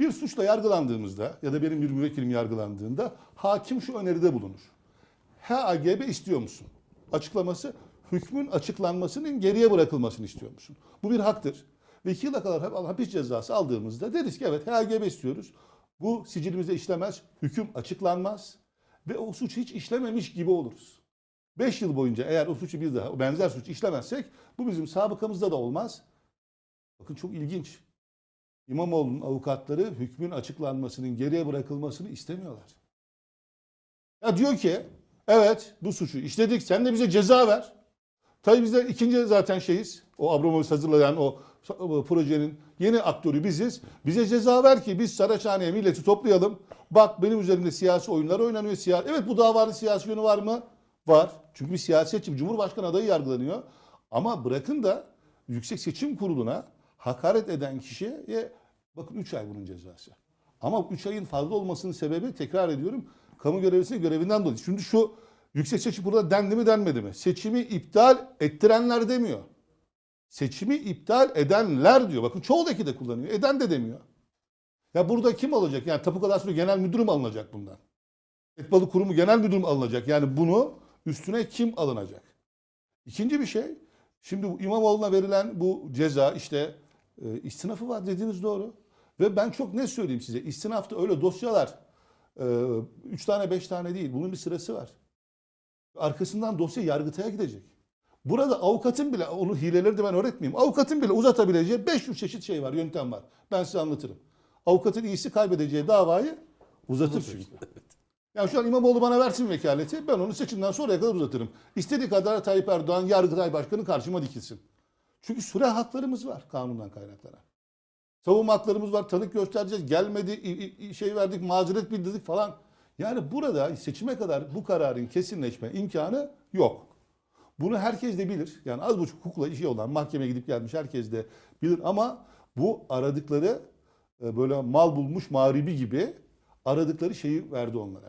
Bir suçla yargılandığımızda ya da benim bir müvekkilim yargılandığında hakim şu öneride bulunur. HAGB istiyor musun? Açıklaması hükmün açıklanmasının geriye bırakılmasını istiyor musun? Bu bir haktır. Ve iki yıla kadar hap- hapis cezası aldığımızda deriz ki evet HAGB istiyoruz. Bu sicilimizde işlemez, hüküm açıklanmaz ve o suç hiç işlememiş gibi oluruz. 5 yıl boyunca eğer o suçu bir daha, o benzer suç işlemezsek bu bizim sabıkamızda da olmaz. Bakın çok ilginç. İmamoğlu'nun avukatları hükmün açıklanmasının geriye bırakılmasını istemiyorlar. Ya diyor ki evet bu suçu işledik sen de bize ceza ver. Tabii biz de ikinci zaten şeyiz. O Abramovich hazırlayan o, o projenin yeni aktörü biziz. Bize ceza ver ki biz Saraçhane'ye milleti toplayalım. Bak benim üzerimde siyasi oyunlar oynanıyor. Siya evet bu davanın siyasi yönü var mı? Var. Çünkü bir siyasetçi, cumhurbaşkanı adayı yargılanıyor. Ama bırakın da Yüksek Seçim Kurulu'na hakaret eden kişiye bakın 3 ay bunun cezası. Ama 3 ayın fazla olmasının sebebi tekrar ediyorum kamu görevlisi görevinden dolayı. Şimdi şu Yüksek Seçim Kurulu'na dendi mi denmedi mi? Seçimi iptal ettirenler demiyor. Seçimi iptal edenler diyor. Bakın çoğudaki de kullanıyor. Eden de demiyor. Ya burada kim alacak? Yani Tapu Kadastro Genel Müdürü mü alınacak bundan? Et Kurumu Genel Müdürü mü alınacak? Yani bunu üstüne kim alınacak? İkinci bir şey, şimdi İmamoğlu'na verilen bu ceza işte e, istinafı var dediğiniz doğru. Ve ben çok ne söyleyeyim size, istinafta öyle dosyalar 3 tane 5 tane değil, bunun bir sırası var. Arkasından dosya Yargıtay'a gidecek. Burada avukatın bile, onun hileleri de ben öğretmeyeyim. Avukatın bile uzatabileceği 500 çeşit şey var, yöntem var. Ben size anlatırım. Avukatın iyisi kaybedeceği davayı uzatır çünkü. Yani şu an İmamoğlu bana versin vekaleti, ben onu seçimden sonraya kadar uzatırım. İstediği kadar Tayyip Erdoğan, Yargıtay Başkanı karşıma dikilsin. Çünkü süre haklarımız var kanundan kaynaklanan. Savunma haklarımız var, tanık göstereceğiz, gelmedi, şey verdik, mazeret bildirdik falan. Yani burada seçime kadar bu kararın kesinleşme imkanı yok. Bunu herkes de bilir. Yani az buçuk hukukla işi olan, mahkemeye gidip gelmiş herkes de bilir. Ama bu aradıkları e, böyle mal bulmuş mağribi gibi aradıkları şeyi verdi onlara.